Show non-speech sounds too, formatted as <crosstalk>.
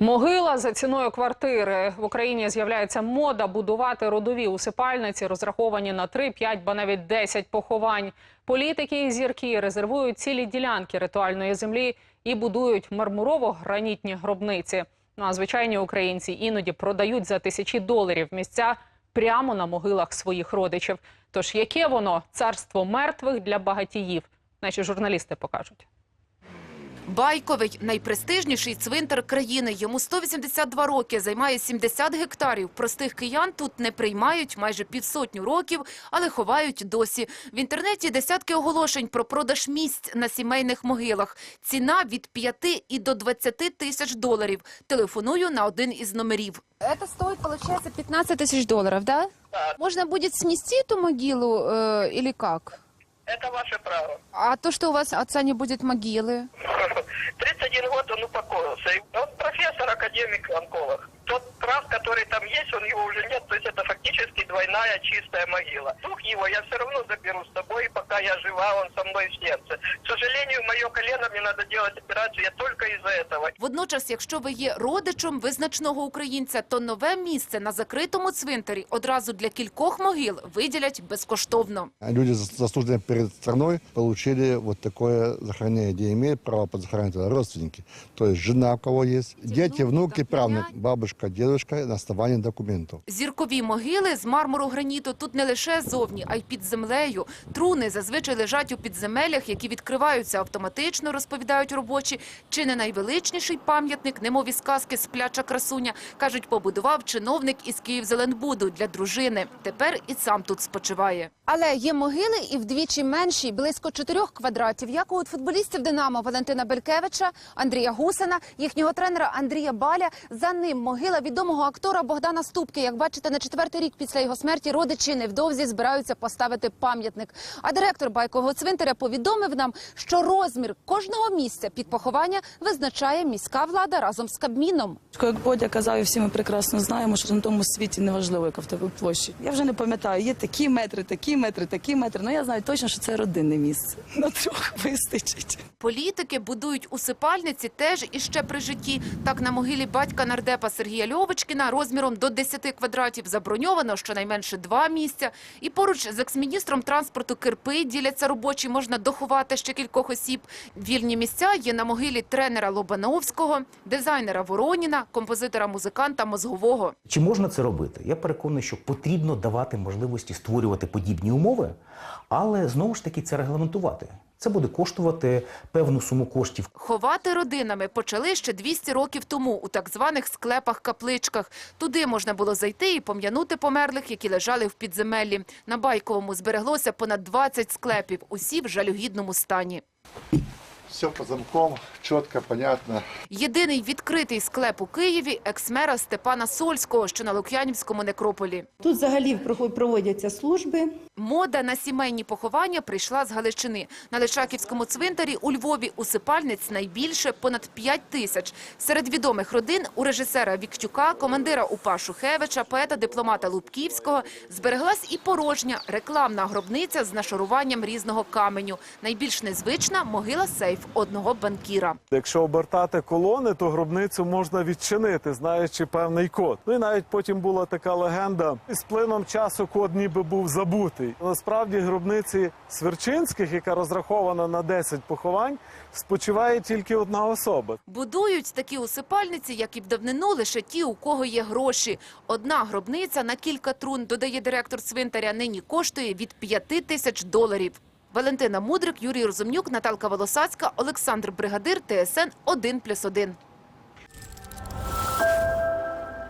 Могила за ціною квартири в Україні з'являється мода будувати родові усипальниці, розраховані на 3, 5, ба навіть 10 поховань. Політики і зірки резервують цілі ділянки ритуальної землі і будують мармурово-гранітні гробниці. Ну а звичайні українці іноді продають за тисячі доларів місця прямо на могилах своїх родичів. Тож яке воно царство мертвих для багатіїв? Наші журналісти покажуть. Байковий – найпрестижніший цвинтар країни. Йому 182 роки, займає 70 гектарів. Простих киян тут не приймають майже півсотню років, але ховають досі. В інтернеті десятки оголошень про продаж місць на сімейних могилах. Ціна від 5 і до 20 тисяч доларів. Телефоную на один із номерів. Это стоит, получается, 15 тысяч долларов, да? Да. Можно будет снести эту могилу э, или как? Это ваше право. А то, что у вас отца не будет могилы? <laughs> 31 год он упокоился. Он профессор, академик, онколог. Тот прав, который там есть, он его уже нет. То есть это фактически двойная чистая могила. Дух его я все равно заберу с собой, и пока я жива, он со мной в сердце. К сожалению, мое колено, мне надо делать операцию, я только из-за этого. Водночас, якщо ви є родичем визначного українця, то нове місце на закритому цвинтарі одразу для кількох могил виділять безкоштовно. Люди, зас- заслуженные перед страной, получили вот такое захоронение, где имеют право подзахоронять это родственники. То есть жена, у кого есть, дети, внуки, правнук, бабушка, дедушка на основании документов. Зіркові могили з мармуру граніту тут не лише зовні, а й під землею. Труни зазвичай лежать у підземеллях, які відкриваються автоматично, розповідають робочі. Чи не найвеличніший пам'ятник, немов із сказки «Спляча красуня», кажуть, побудував чиновник із Київзеленбуду для дружини. Тепер і сам тут спочиває. Але є могили і вдвічі менші, близько 4 квадратів, як у футболістів «Динамо» Валентина Белькевича, Андрія Гусина, їхнього тренера Андрія Баля. За ним могила відомого актора Богдана Ступки. Як бачите, на четвертий рік після його смерті родичі невдовзі збираються поставити пам'ятник. А директор байкового цвинтаря повідомив нам, що розмір кожного місця під поховання визначає міська влада разом з Кабміном. Як Бодя казав, і всі ми прекрасно знаємо, що на тому світі неважливо, яка в тебе площа. Я вже не пам'ятаю, є такі метри, такі метри, такі метри. Ну я знаю точно, що це родинне місце. На трьох <laughs> вистачить. Політики будують усипальниці теж іще при житті. Так на могилі батька нардепа Сергія Льовочкіна розміром до 10 квадратів заброньовано щонайменше два місця. І поруч з екс-міністром транспорту Кирпи діляться робочі, можна доховати ще кількох осіб. Вільні місця є на могилі тренера Лобановського, дизайнера Вороніна, композитора-музиканта Мозгового. Чи можна це робити? Я переконаний, що потрібно давати можливості створювати подібні умови, але знову ж таки це регламентувати. Це буде коштувати певну суму коштів. Ховати родинами почали ще 200 років тому у так званих склепах-капличках. Туди можна було зайти і пом'янути померлих, які лежали в підземеллі. На Байковому збереглося понад 20 склепів, усі в жалюгідному стані. Thank you. Все по замкам, четко, понятно. Єдиний відкритий склеп у Києві – екс-мера Степана Сольського, що на Лук'янівському некрополі. Тут взагалі проводяться служби. Мода на сімейні поховання прийшла з Галичини. На Личаківському цвинтарі у Львові усипальниць найбільше – понад 5 тисяч. Серед відомих родин у режисера Віктюка, командира УПА Шухевича, поета-дипломата Лубківського збереглась і порожня рекламна гробниця з нашаруванням різного каменю. Найбільш незвична – могила-сейф одного банкіра. Якщо обертати колони, то гробницю можна відчинити, знаючи певний код. Ну і навіть потім була така легенда. З плином часу код ніби був забутий. Насправді гробниці Сверчинських, яка розрахована на 10 поховань, спочиває тільки одна особа. Будують такі усипальниці, як і в давнину, лише ті, у кого є гроші. Одна гробниця на кілька трун, додає директор цвинтаря, нині коштує від 5 тисяч доларів. Валентина Мудрик, Юрій Розумнюк, Наталка Волосацька, Олександр Бригадир, ТСН 1+,1.